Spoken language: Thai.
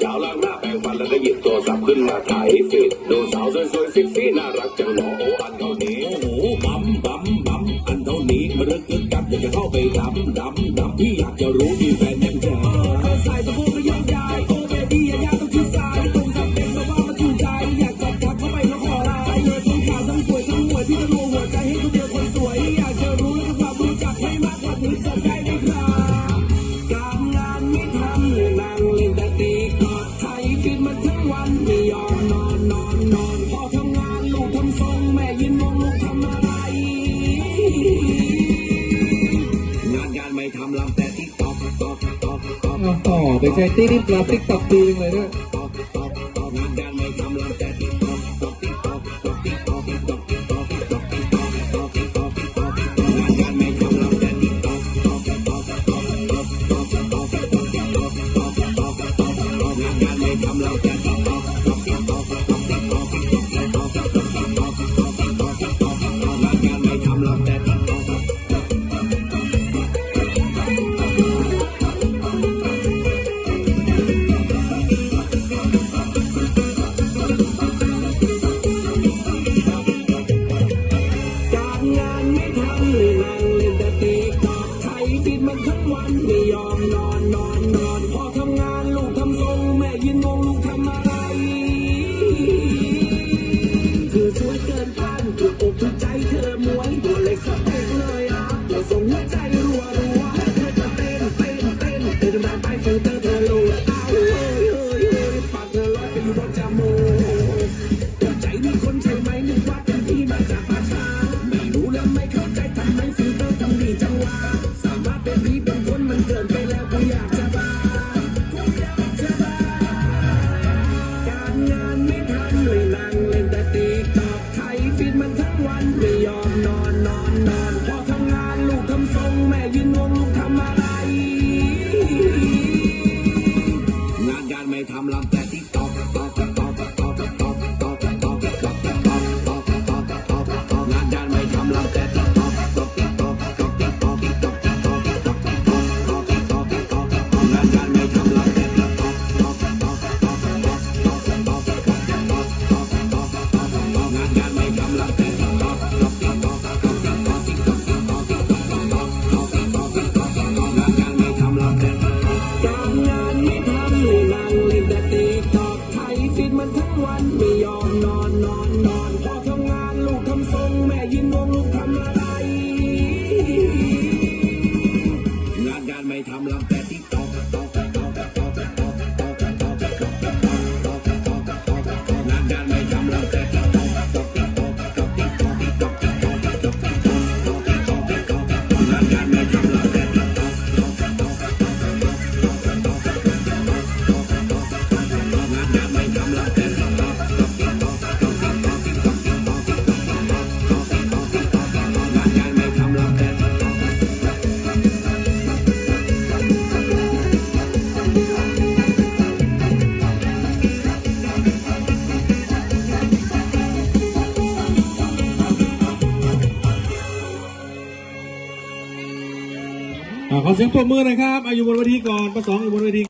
เจ้าล้างหน้าแปรงฟันแล้วก็หยิบโทรศัพท์ขึ้นมาถ่ายฟิตดูสาวสวยสวยซ็กซี่น่ารักจังหนอโอ้อันเท่านี้โอ้โหบัมบัมบัมอันเท่านี้มันเลิกกึกกักอยากจะเข้าไปดำดำดำพี่อยากจะรู้ดีแฟนยังไง พ่อทำงานลูกทำทรงแม่ยืนมองลูกทำอะไร งานการไม่ทำลำแต่ติ๊ตอกตอกตอกตอกปใช้ติ๊กติ๊ติ๊กตอกตีเลยด้วยงานการไม่ทำลำ You. ฟิดมันทั้งวันไม่ยอมนอนนอนนอน ไม่ยอมนอนนอนนอนพอทำงานลูกทำทรงแม่ยินวงลูกทำอะไร งานการไม่ทำลำแต่ติ๊กตอกตอกตอกตอกตอกตอกตอกตอกงานการไม่ทำลำแต่ติ๊กตอกตอกตอกตอกตอกตอกงานการไม่ทำลำแต่ติ๊กตอกตอกตอกตอกตอกงานการไม่ทำลำแต่ ขอเสียงปรบมือนะครับอายุบนเวทีก่อนประสองอยู่บนเวที